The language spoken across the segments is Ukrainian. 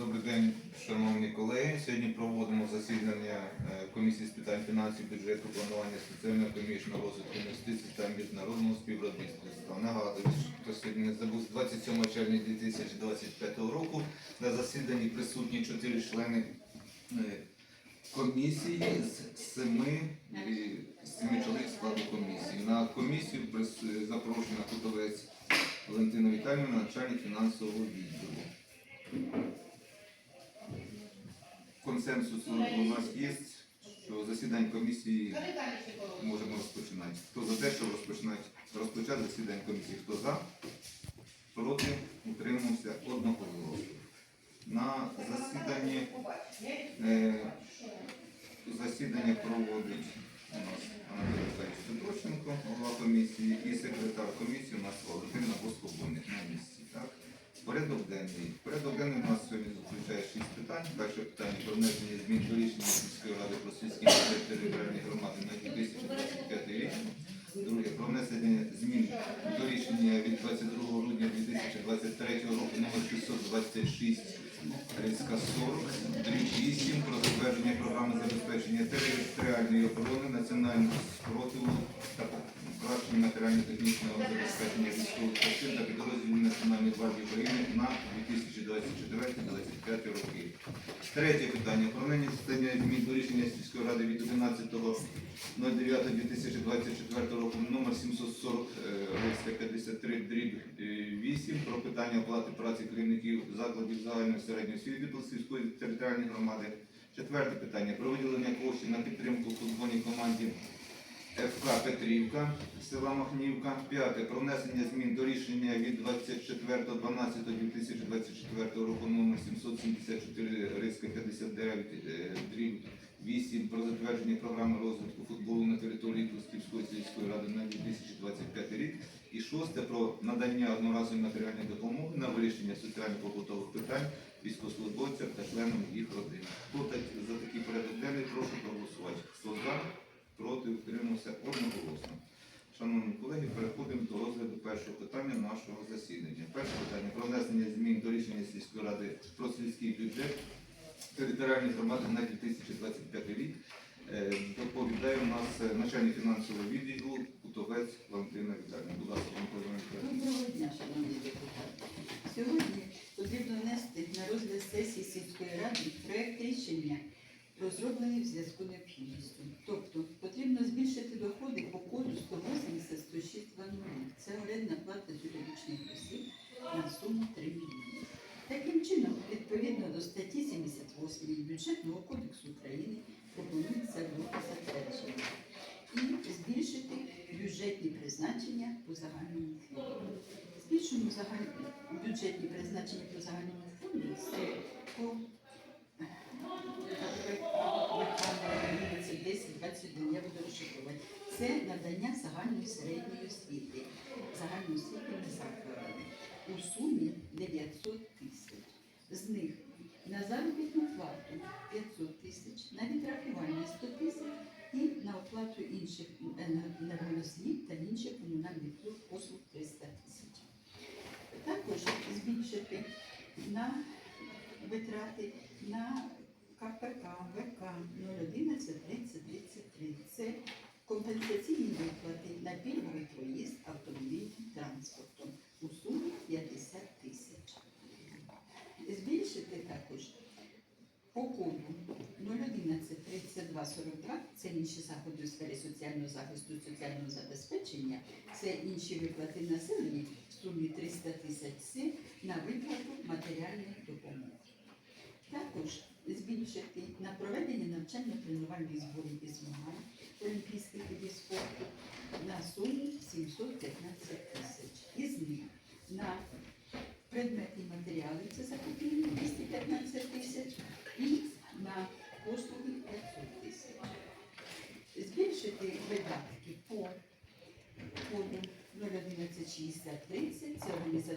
Добрий день, шановні колеги. Сьогодні проводимо засідання е, комісії з питань фінансів, бюджету, планування на розвитку інвестицій та міжнародного співробітництва. Нагадую, що сьогодні не забув, 27 червня 2025 року на засіданні присутні чотири члени е, комісії з семи, е, чоловік складу комісії. На комісію запрошена Кутовець Валентина Віталіївна, начальник фінансового відділу. Консенсус у нас є, що засідання комісії можемо розпочинати. Хто за те, щоб розпочинати, розпочати засідання комісії? Хто за? Проти? Утримався одноголосно. На засіданні е, засідання проводить у нас Анатолій Віталійович Петрощенко, голова комісії, і секретар комісії у нас Валентина Воскобойник на місці. Так? Порядок денний. Порядок денний у нас сьогодні заключає шість питань. Перше питання про внесення змін до рішення сільської ради про сільські бюджет територіальної громади на 2025 рік. Друге про внесення змін до рішення від 22 грудня 2023 року номер 626 Рицька 40, дріб 8 про затвердження програми забезпечення територіальної оборони, національного спротиву та покращення матеріально-технічного забезпечення військових частин та підрозділів Національної гвардії України на 2024-2025 роки. Третє питання. Про внесення змін до рішення сільської ради від 11.09.2024 року номер 740 53 дріб 8 про питання оплати праці керівників закладів загальної середньої освіти сільської територіальної громади. Четверте питання. Про виділення коштів на підтримку футбольній команді ФК Петрівка села Махнівка. П'яте. Про внесення змін до рішення від 24.12.2024 року номер 774 Риска 59 е, дріб 8 про затвердження програми розвитку футболу на території Трусківської сільської ради на 2025 рік. І шосте про надання одноразової матеріальної допомоги на вирішення соціально-побутових питань військовослужбовцям та членам їх родин. Хто так- за такий порядок денний, прошу проголосувати. Хто за? проти, утримався одноголосно. Шановні колеги, переходимо до розгляду першого питання нашого засідання. Перше питання про внесення змін до рішення сільської ради про сільський бюджет територіальної громади на 2025 рік. Е, Доповідає у нас е, начальник фінансового відділу Кутовець Валентина Віталіївна. Будь ласка. Доброго дня, шановні депутати. Сьогодні потрібно внести на розгляд сесії сільської ради проект рішення, розроблений в зв'язку необхідністю. Тобто потрібно збільшити доходи по коду 180 Це орендна плата юридичних осіб на суму 3 мільйони. Таким чином, відповідно до статті 78 Бюджетного кодексу України пропонується до затвердження і збільшити бюджетні по загальному фонду. Збільшуємо бюджетні призначення по загальному фонду це по 10-21, я буду розшифрувати. Це надання загальної середньої освіти, загальноосвітніми закладами у сумі 900 тисяч. З них на заробітну плату 500 тисяч, на відрахування 100 тисяч і на оплату інших енергоносіїв та інших комунальних послуг 300 тисяч. Також збільшити на витрати на КПК, ВК 011 30 33. Це компенсаційні виплати на пільговий проїзд автомобільним транспортом у сумі 50 тисяч. Збільшити також по коду 011 32 42 це інші заходи у сфері соціального захисту, соціального забезпечення, це інші виплати населенню в сумі 300 тисяч на виплату матеріальних допомог. Також збільшити на проведення навчально-тренувальних зборів і змагань олімпійських видів спорту на суму 715 тисяч. Із них на предметні матеріали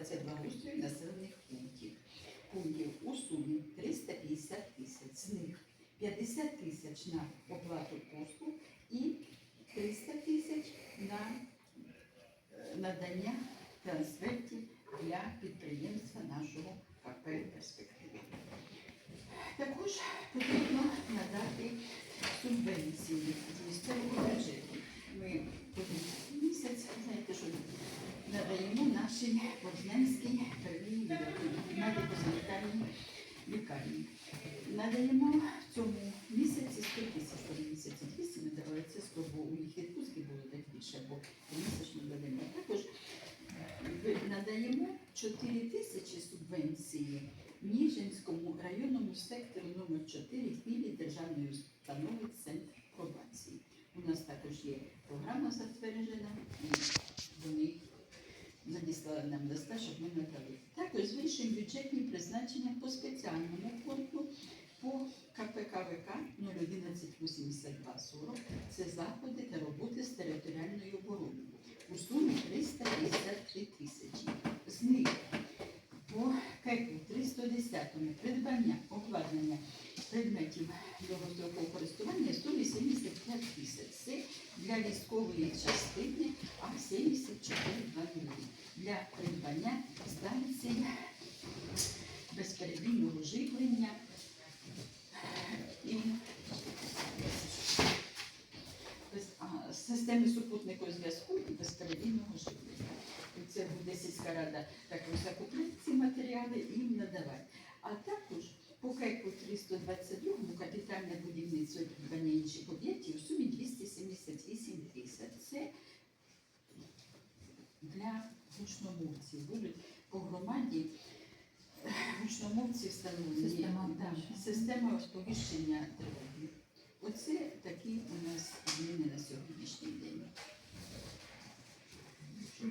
22. Більше, бо місячно даємо. Також надаємо 4 тисячі субвенції Ніжинському районному сектору номер 4 філії державної установи Центр пробації. У нас також є програма затверджена, і вони надіслали нам листа, щоб ми надали. Також збільшуємо бюджетні призначення по спеціальному фонду по КПКВК 0118240. Це заходи та роботи з територіальною обороною у сумі 353 тисячі. З них по КЕКу 310 придбання обладнання предметів довгострокового користування 185 тисяч. Це для військової частини, а 74 для придбання станцій безперебійного живлення і без- а, системи супутникового зв'язку і безперебійного живлення. І це буде сільська рада також закупити ці матеріали і їм надавати. А також по КЕКу 322 капітальне будівництво і інших об'єктів у сумі 278 тисяч. Це для гучномовців. Будуть по громаді гучномовці встановлені. Система Да, оповіщення. система сповіщення тривоги. Оце такі у нас зміни на сьогоднішній день.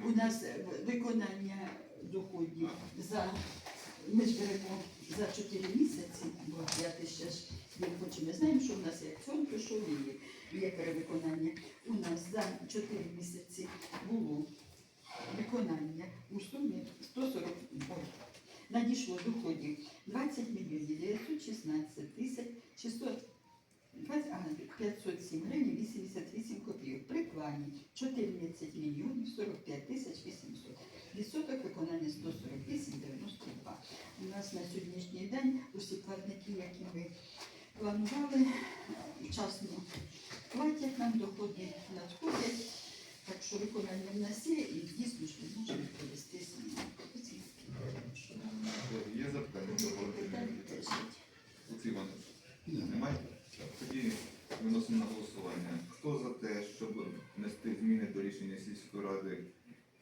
У нас е, виконання доходів за ми ж беремо за 4 місяці, бо п'яти ще ж він хоче. Ми знаємо, що в нас як фонд пішов і є, перевиконання. У нас за 4 місяці було виконання у сумі 140 ой, надійшло доходів 20 мільйонів 916 тисяч 600 20, ага, 507 гривень 88 копійок. При плані 14 мільйонів 45 тисяч 800. Відсоток виконання 148,92. У нас на сьогоднішній день усі платники, які ми планували, вчасно платять нам, доходи надходять. Так що виконання в нас є і дійсно ж ми можемо зміни. Є запитання? Немає? Тоді виносимо на голосування. Хто за те, щоб внести зміни до рішення сільської ради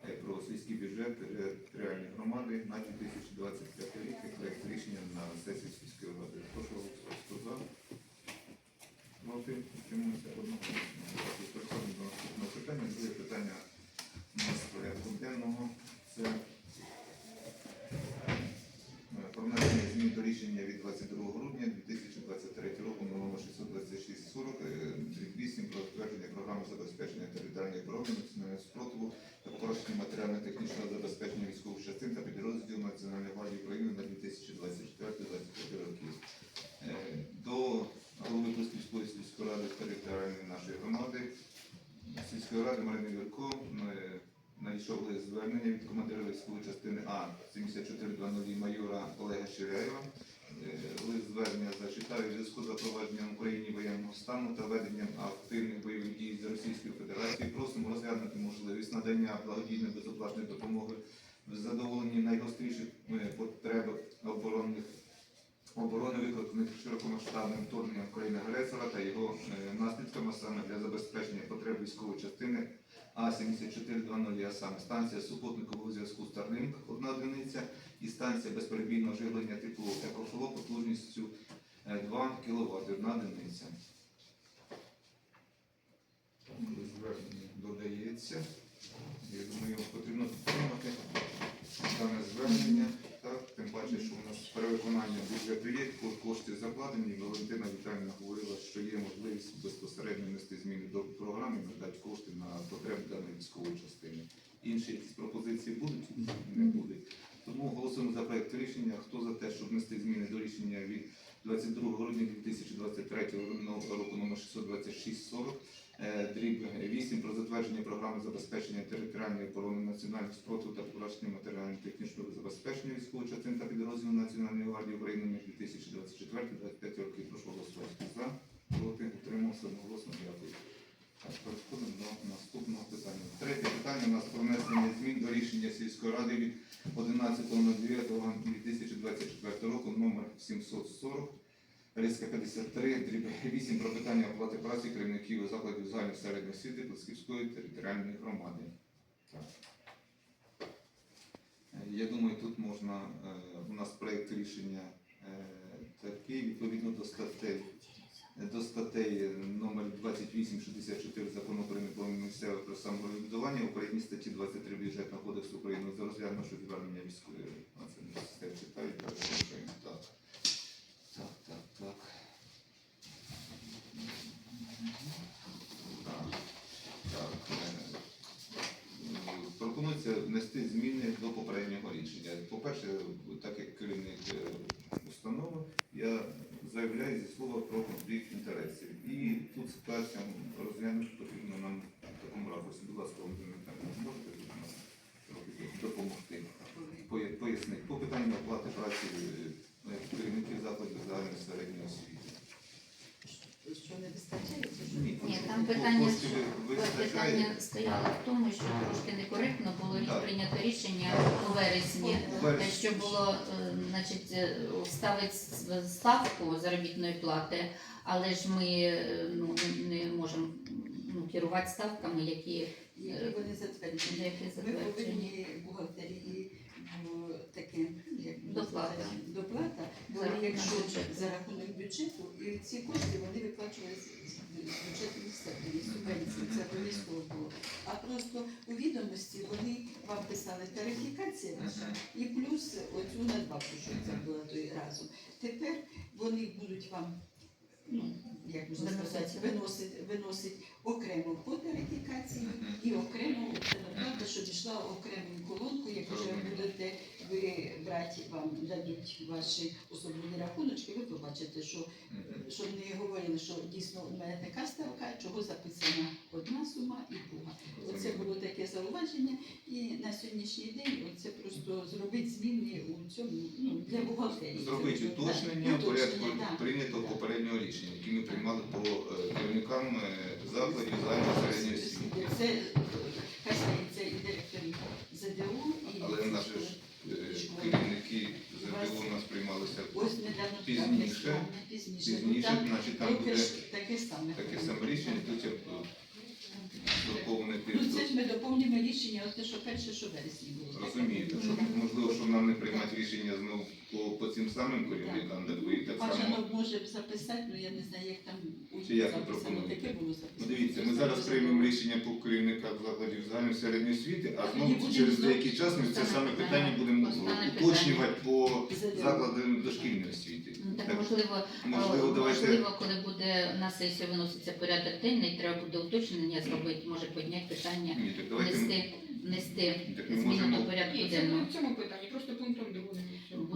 е, про сільський бюджет територіальної громади на 2025 рік як проект рішення на сесії сільської ради? Прошу голосувати. Хто за? Проти? Утримується одноголосно. Дякую. Переходимо до наступного питання. Друге питання у нас в порядку денного. Це Е, про внесення змін до рішення від 22 грудня 2023 року номер 62640 8 про затвердження програми забезпечення територіальної оборони національного спротиву та покращення матеріально-технічного забезпечення військових частин та підрозділів Національної гвардії України на 2024-2025 роки. Е, До голови Пусківської сільської ради територіальної нашої громади сільської ради Марини Юрко надійшов лист звернення від командира військової частини А 7400 майора Олега Ширяєва. Е, Лист звернення зачитаю зв'язку з запровадженням Україні воєнного стану та веденням активних бойових дій з Російською Федерацією. Просимо розглянути можливість надання благодійної безоплатної допомоги в задоволенні найгостріших е, потреб оборонних оборони, викликаних широкомасштабним вторгненням країни-агресора та його е, наслідками саме для забезпечення потреб військової частини А-7420, а саме станція супутникового зв'язку Starlink – одна одиниця і станція безперебійного живлення типу екофло потужністю е, 2 кВт, одна одиниця. Звернення додається. Я думаю, потрібно підтримати дане звернення. Тим паче, що у нас перевиконання бюджету є, кошти закладені. і Валентина Віталіївна говорила, що є можливість безпосередньо внести зміни до програми надати кошти на потреби даної військової частини. Інші якісь пропозиції будуть? Не будуть. Тому голосуємо за проект рішення. Хто за те, щоб внести зміни до рішення від 22 грудня 2023 року номер 62640 Е, дріб 8 про затвердження програми забезпечення територіальної оборони національних спротиву та покращення матеріально-технічного забезпечення військових частин та підрозділів Національної гвардії України між 2024-2025 роки. Прошу голосувати. За, проти, утримався одноголосно. Дякую. Так, переходимо до наступного питання. Третє питання у нас про внесення змін до рішення сільської ради від 11.09.2024 року номер 740 Риска 53, дріб 8 про питання оплати праці керівників закладів загальної середньої освіти Плесківської територіальної громади. Е, Я думаю, тут можна, е, у нас проєкт рішення е, такий, відповідно до статей до статей номер 2864 закону України про місцеве про самоврядування України статті 23 бюджетного кодексу України за розглянувши звернення військової а це не систем читають так, так, так. Так, так. е, Пропонується внести зміни до попереднього рішення. По-перше, так як керівник е, установи, я заявляю зі слова про конфлікт інтересів. І тут ситуація розглянути потрібно нам в такому ракурсі. Будь ласка, можете допомогти? Пояснити. По питанню оплати праці е, керівників закладів загальної середньої освіти. Що не вистачає, це що? Ні, Ні, тут там питання, ви- вистачає. Питання стояло в тому, що трошки некоректно було прийнято рішення у вересні, що було е, значить, е, ставку заробітної плати, але ж ми е, ну, не- можемо ну, керувати ставками, які Які вони затверджені. які Ми затверджені. повинні бухгалтерії таке, як Доплата. доплата, бо За рахунок якщо бюджету. за рахунок бюджету, і ці кошти вони виплачувалися бюджету місцевої субвенції, це обов'язково було. А просто у відомості вони вам писали тарифікація ваша і плюс оцю надбавку, що це була той разом. Тепер вони будуть вам, ну, як можна Виносити. сказати, виносить, виносить окремо по тарифікації і окремо це надбавка, щоб йшла окрему колонку, як вже будете ви брати, вам дадуть ваші особливі рахуночки, ви побачите, що щоб не говорили, що дійсно у мене така ставка, чого записана одна сума і друга. Оце було таке зауваження, і на сьогоднішній день це просто зробити зміни у цьому ну, для бухгалтерії. Зробити уточнення в порядку прийнятого попереднього рішення, яке ми приймали по е, керівникам е, закладів загальної середньої освіти. Це е, хай стається і директорів ЗДУ, і Але наші ж е, керівники ЗДУ у нас приймалися ось недавно пізніше, так, пізніше. Ну, значить там трохи буде ж таке саме. таке саме рішення, то це доповнити. Ну це ж ми доповнимо рішення, от те, що перше, що вересні було. Розумієте, що можливо, що нам не приймати рішення знову по, по цим самим керівникам, де ви так само. Бажано може б записати, ну я не знаю, як там у Чи як ви записано, пропонуєте? таке було Ну, записано. дивіться, ми зараз приймемо рішення по керівниках закладів загальної середньої освіти, а знову через деякий час ми це саме питання. питання будемо уточнювати по закладам дошкільної освіти. Ну, Так Так, можливо, можливо, давайте можливо, коли буде на сесію виноситься порядок денний, треба буде уточнення зробити, може підняти питання, ні, так давайте внести, внести так ми зміну можемо до порядку Ні, це денного. в цьому питанні, просто пунктом.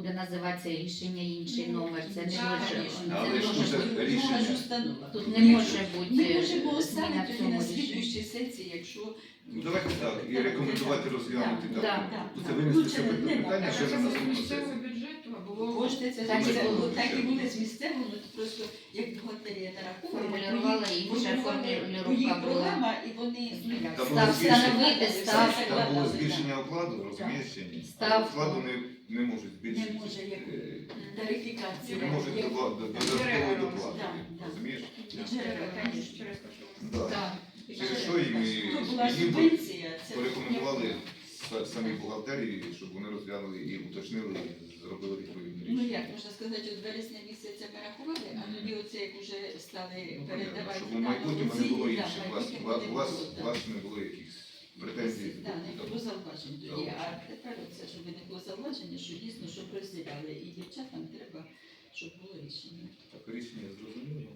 Буде називатися рішення інший Ну, номер. Це не може. Але це ж тут може це бути. Рішення. Тут не може бути Ми можемо оставити тоді на слідуючій сесії, якщо Ну, давайте так, і рекомендувати розглянути Да, так. да, Це да. винести це питання що на це з наступну місцевого сесію. бюджету, а було кошти це Так і було. так і буде з місцевого, просто як Формулювала бо їх- інша бо формулювання їх була. програма, і вони Став встановити ставку. Там було збільшення окладу, розумієш чи ні? Ставку. Окладу не, не можуть збільшити. Не може, як- Е, тарифікація. Не можуть як- до- додаткової доплати. Да, да. Розумієш? І що Да. Так. Через що їм і- То була їм субвенція, це порекомендували са- самі бухгалтерії, щоб вони розглянули і уточнили, і зробили відповідне Ну як можна сказати, от вересня місяця ми рахували, а тоді оце як вже стали Ну, понятно, передавати. Щоб у майбутньому не було да, інших. У вас, майбутньому вас, не вас, було, у вас не було якихось претензій. Да, не було зауважень тоді. А тепер оце, щоб не було зауваження, що дійсно, щоб розділяли. І дівчатам треба, щоб було рішення. Так, рішення зрозуміло.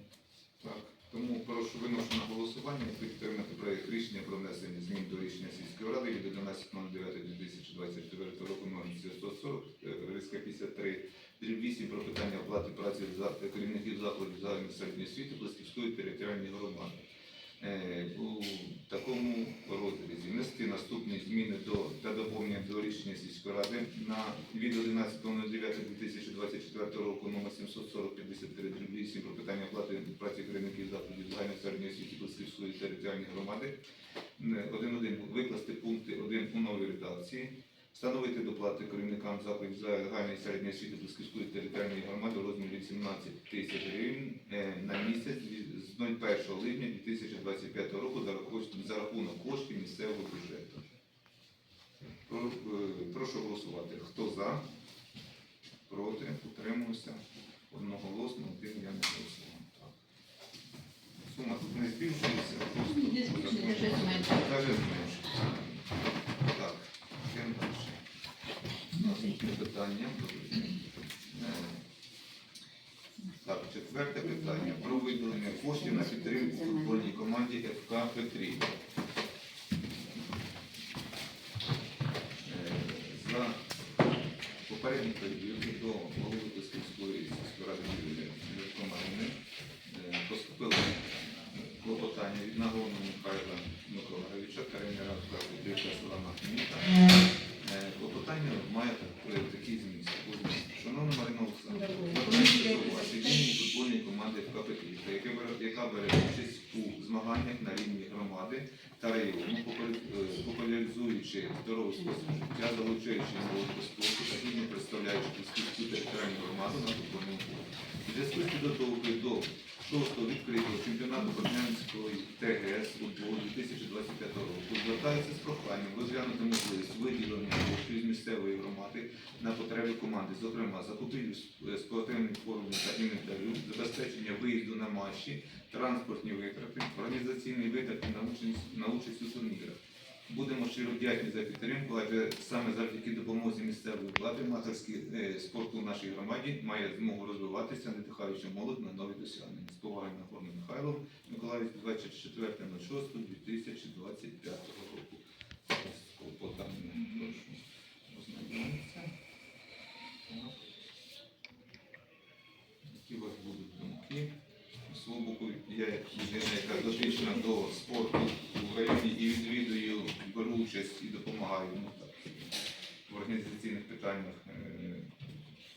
Так, тому прошу виношу на голосування підтримати проєкт рішення про внесення змін до рішення сільської ради від 11.09.2024 року номер 940, е, риска 53, дріб 8 про питання оплати праці керівників закладів загальної середньої освіти Плесківської територіальної громади. Е, у такому розрізі внести наступні зміни до та доповнення до рішення сільської ради на від 11.09.2024 року номер 740 53 8 про питання оплати праці керівників закладів загальної середньої освіти Блисківської територіальної громади. Е, Один-один викласти пункти 1 у новій редакції. Встановити доплати керівникам закладів загальної середньої освіти Блисківської територіальної громади у розмірі 18 тисяч гривень е, на місяць з 01 липня 2025 року за рахунок- за рахунок коштів місцевого бюджету. Е, Прошу голосувати. Хто за? Проти? Утримуюся? Одноголосно, один я не голосував. Сума тут не збільшується, просто зменшується. Даже зменшується. Так, йдемо далі. Наступне питання. Е, Так, четверте питання. Про виділення коштів на підтримку футбольній команді ФК Петрівка. Е, За попередній період до голови сільської ради Комарини е, клопотання від нагорного Михайла Миколаївича, тренера Директора села Махніка. Е, Клопотання має так- такий зміст. Шановна Марина Олександровна, звертається до вас від імені футбольної команди ФК Петрівка, яка бере- яка бере участь у змаганнях на рівні громади та району, популяризуючи здоровий спосіб життя, залучаючи до спорту та гідно представляючи Київську територіальну громаду на футбольному полі. У зв'язку з підготовкою до шостого відкритого чемпіонату Борнянської ТГС футболу 2025 року звертаються з проханням розглянути можливість виділення коштів з місцевої громади на потреби команди, зокрема закупівлю спортивних форм та інвентарю, забезпечення виїзду на матчі, транспортні витрати, організаційні витрати на участь, на участь у турнірах. Будемо щиро вдячні за підтримку, адже саме завдяки допомозі місцевої влади аматорський е, спорт у нашій громаді має змогу розвиватися, надихаючи молодь на нові досягнення. З повагою на Горний Михайлов, Миколаїв 24.06.2025 року. Які у вас будуть думки? З свого боку, я людина, яка дотична до спорту в районі і відвідую, беру участь і допомагаю ну, так, в організаційних питаннях е,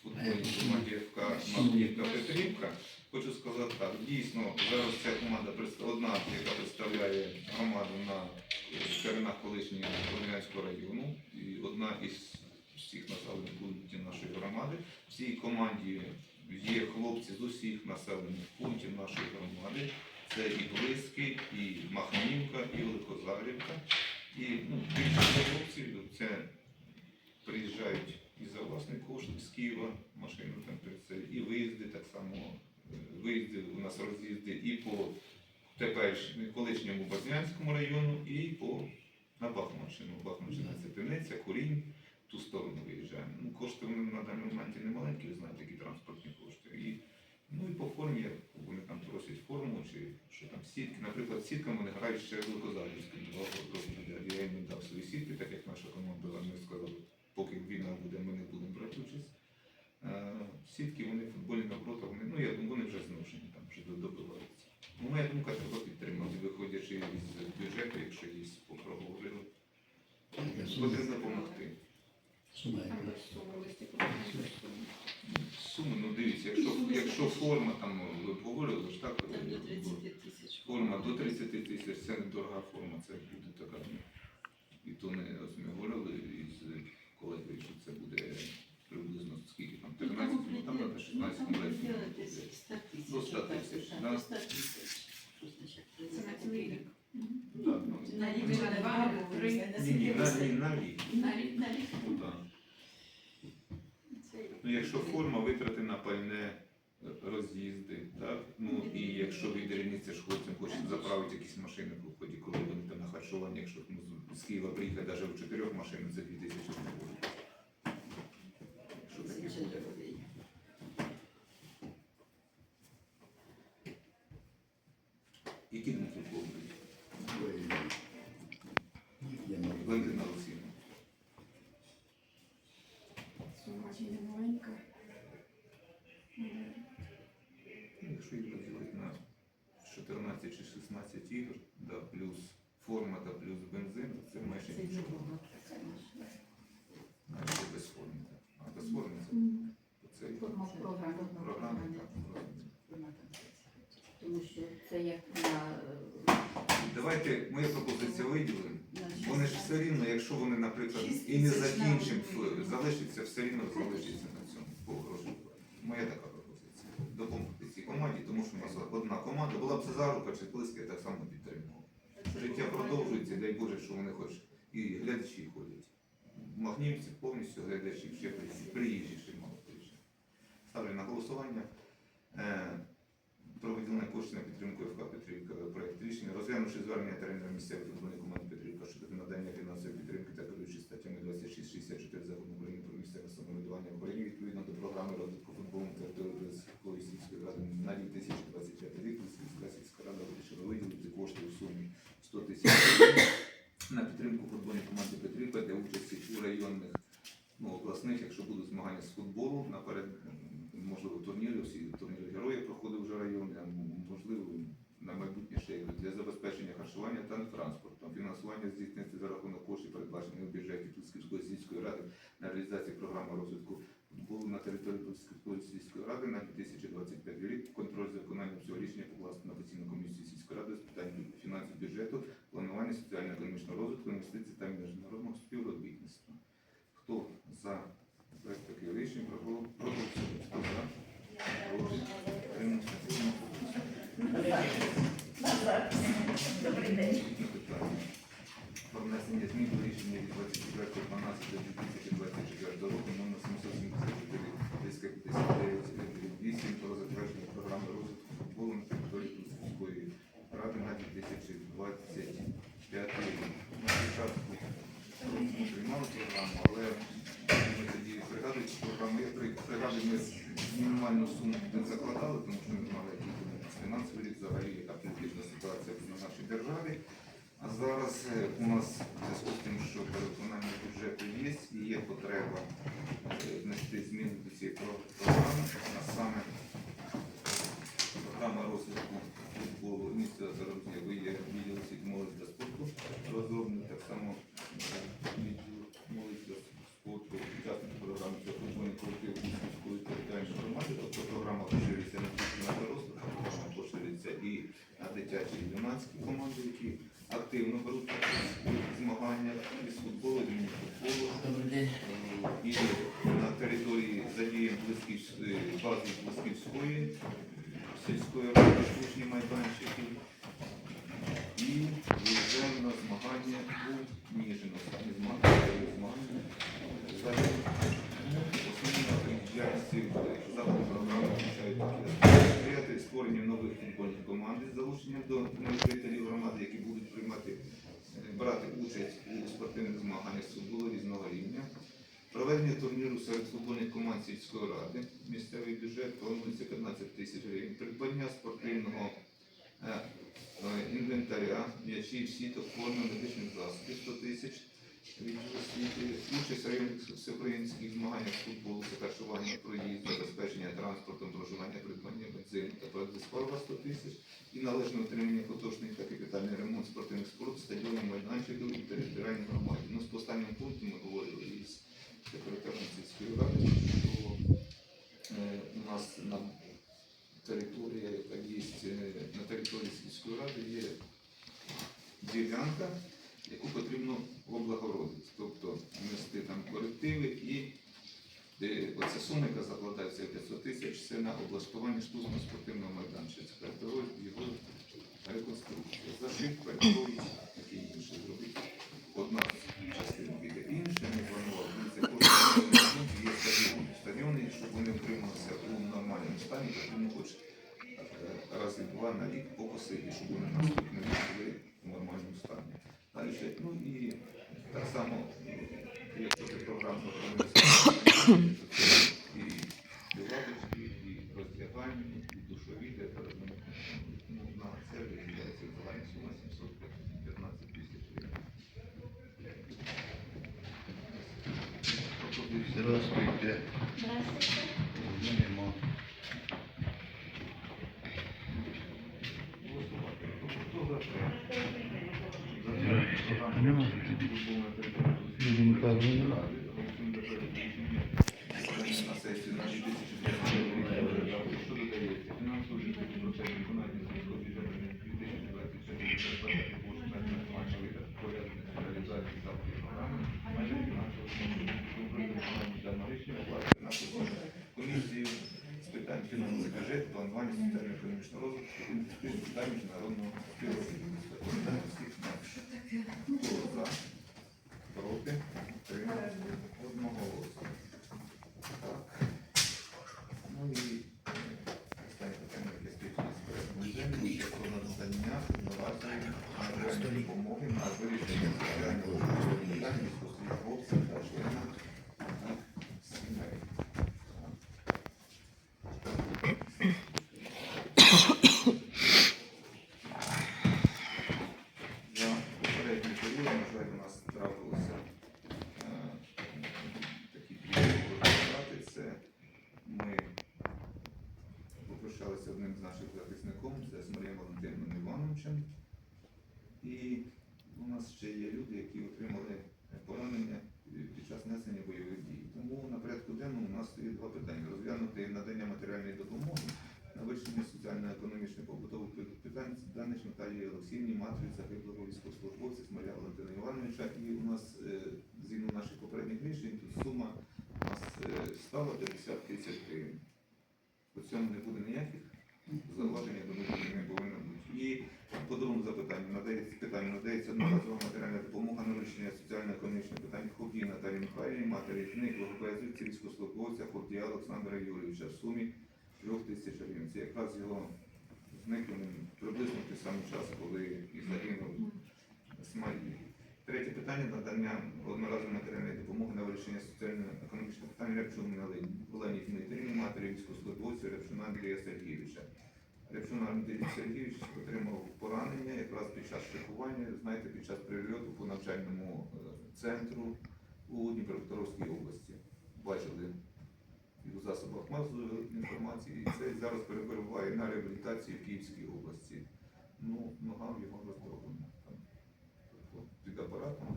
футбольній команді ФК Магнітка Петрівка. Хочу сказати так, дійсно, зараз ця команда одна, яка представляє громаду на е, теренах колишнього Волинянського району, і одна із всіх населених пунктів нашої громади. В цій команді є хлопці з усіх населених пунктів нашої громади. Це і Близький, і Махнівка, і Великозарівка. І ну, це приїжджають і за власний кошт з Києва, машину там і виїзди так само. е, Виїзди у нас роз'їзди і по тепер колишньому Базнянському району, і по на Бахмачину. Бахмачина це Півниця, Курінь, ту сторону виїжджаємо. Ну, кошти на даний момент не маленькі, ви знаєте, які транспортні кошти. І, ну і по формі, вони там просять форму, чи що там сітки. Наприклад, сітками вони грають ще Великозарівським два роки. Я їм не дав свої сітки, так як наша команда ми сказали, поки війна буде, ми не будемо брати участь. Е, Сітки, вони футбольні навпроти, вони, ну я думаю, вони вже зношені, там вже добиваються. Ну, моя думка, треба підтримати, виходячи з бюджету, якщо є проговорили. Потрібно допомогти. Сума суми, ну дивіться, якщо, якщо форма там ви обговорили, ж так? Там до 30 тисяч. Форма до 30 тисяч, це недорога форма, це буде така. ну, І то не ось ми говорили із колегою, що це буде приблизно скільки там, 13, ну там треба 16 комплектів. До 100 тисяч, да. До 100 тисяч. Це на цілий рік. Так, ну, На рік Ні, на два три. Ні, ні, на рік. На рік, на рік. Ну, так. Це рік. Ну, якщо форма витрати на пальне роз'їзди, так? Ну і якщо відрівніться ж хлопцям хочуть заправити якісь машини в ході, коли вони там на харчування, якщо ну, з- Києва приїхати навіть в чотирьох машинах, це 2000 гривень. і поділити на 14 чи 16 ігор, да, плюс форма та плюс бензин, це майже нічого. Навіть без форми. А без форми це форма програма. Програма, Тому що це як на... Е, Давайте ми пропозицію виділимо. Вони ж все рівно, якщо вони, наприклад, і не закінчимо, залишиться, все рівно залишиться на цьому. Команді, тому що у нас одна команда, була б це зарука чи близька, так само підтримувала. Життя продовжується, дай Боже, що вони хоч і глядачі ходять. Магнівці повністю глядачі, ще приїжджі, ще мало приїжджі. Ставлю на голосування. Е, про виділення коштів на підтримку ФК Петрівка проект рішення, розглянувши звернення тренера місцевої футбольної команди Петрівка щодо надання фінансової підтримки та керуючи статтями 26-64 закону України про місцеве самоврядування в Україні відповідно до програми розвитку футболу території Лисицької сільської ради на 2025 рік Лисицька сільська рада вирішила виділити кошти у сумі 100 тисяч гривень на підтримку футбольної команди Петрівка для участі у районних ну, обласних, якщо будуть змагання з футболу, наперед, можливо, турніри, всі турніри героїв проходив вже район, можливо, на майбутнє ще для забезпечення харчування та транспорту. Фінансування здійснюється за рахунок коштів, передбачених у бюджеті Тусківської сільської ради на реалізацію програми розвитку футболу на території Тусківської сільської ради на 2025 рік. Цього рішення покласти на постійну комісію сільської ради з питань фінансів бюджету, планування соціально-економічного розвитку, інвестицій та міжнародного співробітництва. Хто за проект таких рішень проголо- проголосує? Хто за? Проти? Утримався? Добрий день. Про внесення змін до рішення від 24.12.2024 року номер 774 359 про затвердження програми розвитку футболу на території Тульської ради на 2025 рік. На початку року ми приймали програму, але ми тоді пригадуючи програму, я при- пригадую, ми мінімальну суму не закладали, тому що ми знали, який буде фінансовий рік взагалі, яка політична ситуація нашій державі. А зараз е, у нас в зв'язку з тим, що переконання бюджету є і є потреба е, внести зміни до цієї програми, а саме програма розвитку футболу міста є відділ молоді та спорту, розроблений так само дитячі і юнацькі команди, які активно беруть участь у змаганнях із футболу, і міні-футболу. І на території задіємо бази Блисківської сільської ради слушні майданчики. І виїжджаємо на змагання у Ніжино. Самі змагання змагання. Взагалі, Основні напрямки діяльності заходу програми включають такі сприяти створенню нових футбольних команд з залученням до нових жителів громади, які будуть приймати, е, брати участь у спортивних змаганнях з футболу різного рівня. Проведення турніру серед футбольних команд сільської ради. Місцевий бюджет планується 15 тисяч гривень. Придбання спортивного е, е, інвентаря, м'ячів, сіток, форми, медичних засобів 100 тисяч. Участь районних всеукраїнських змаганнях з футболу, це харчування, проїзд, забезпечення транспортом, проживання, придбання бензину та палива 100 тисяч і належне отримання поточний та капітальний ремонт спортивних споруд, стадіонів, майданчиків і територіальних громад. Ну, з останнім пунктом ми говорили із секретарем сільської ради, що е, у нас на території, яка є е, на території сільської ради є ділянка, яку потрібно облагородити, тобто внести там корективи і оця сума, яка закладається 500 тисяч, це на облаштування штучного спортивного майданчика, його, його реконструкція, зашив, перекроїть, таке інше зробити. Одна частина піде інша, ми планували, ну, це кожен є стадіони. Стадіони, щоб вони утрималися у нормальному стані, потрібно хоч е, рази два на рік покосити, щоб вони наступні рік були в нормальному стані. Далі, ще, ну і так само, е, якщо програм програма фінансовий бюджет, планування соціально-економічного розвитку, та міжнародного співробітництва. Нас. Хто за? Проти? Утримався? Одноголосно. Так. Ну і е, останнє питання, яке співпало з порядком денним, це про надання одноразової матеріальної допомоги на вирішення соціального питань військовослужбовців та членам їх сімей. За попередній період, на жаль, у нас трапилося е, такі результати. Це ми наших захисником, це з Марієм Валентином Івановичем. І у нас ще є люди, які отримали поранення під час несення бойових дій. Тому на порядку денному у нас є два питання: розглянути надання матеріальної допомоги на вирішення соціально-економічних побутових питань Даниш Наталії Олексіївні, матері загиблого військовослужбовця Смоля Валентина Івановича. І у нас е, згідно наших попередніх рішень тут сума у нас е, стала 50 тисяч гривень. По цьому не буде ніяких зауважень, я думаю, не повинно бути. І по другому запитанню надається питання, надається одноразова матеріальна допомога на вирішення соціально-економічних питань Хобі Наталії Михайлівні, матері зниклого безвісті військовослужбовця Хобдія Олександра Юрійовича в сумі трьох тисяч гривень. Це якраз його зникненим приблизно той самий час, коли і загинув Смайлі. Третє питання надання одноразової матеріальної допомоги на вирішення соціально-економічних питань Рябчун Олені Дмитрівні, матері військовослужбовця Рябчуна Андрія Сергійовича. Рябчуна Андрій Сергійович отримав поранення якраз під час шикування, знаєте, під час прильоту по навчальному е, центру у Дніпропетровській області. Бачили і у засобах масової інформації. І це зараз перебуває на реабілітації в Київській області. Ну, нога в його роздроблена. Під апаратом.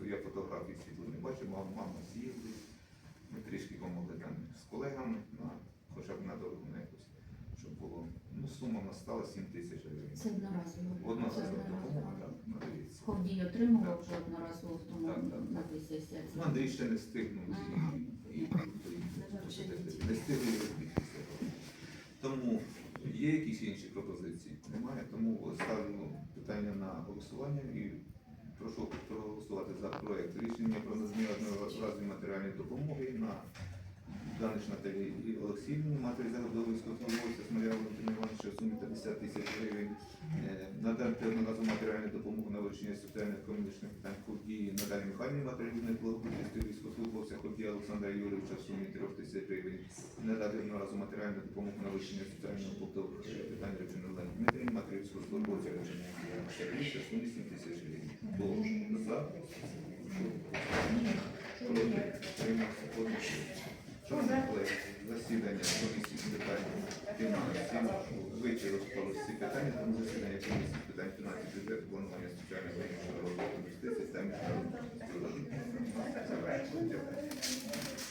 Я фотографії світло не бачив, мама, мама з'їздили. Ми трішки помогли там з колегами на хоча б на дорогу на якусь, щоб було. Ну, сума в нас стала 7 тисяч гривень. Це одноразово. Це допомога так, надається. Ховдій отримував вже одноразово, в тому Так, так. написується. Ну, Андрій ще не встигнув і, і, і, не встигли розбігтися. Тому є якісь інші пропозиції? Немає, тому ставлю питання на голосування і прошу проголосувати за проект рішення про надання одноразової матеріальної допомоги на Даниш Наталії і Олексіївні, матері загиблого військовослужбовця Смоля Валентина Івановича в сумі 50 тисяч гривень. Е, Надати одноразову матеріальну допомогу на вирішення соціально-економічних питань Худії Наталі Михайлівні, матері зниклого безвісти військовослужбовця Худія Олександра Юрійовича в сумі 3 тисяч гривень. Надати одноразову матеріальну допомогу на вирішення соціального побутових питань Речини Олени Дмитрівні, матері військовослужбовця Речини Сергійовича в сумі 7 тисяч гривень. Хто за? Проти? Тримався? Одноголосно. Шановні колеги, засідання комісії з питань фінансів, вичі розпали всі питання, тому засідання комісії з питань фінансів, бюджету, планування соціального розвитку, та міжнародного співробітництва. Дякую.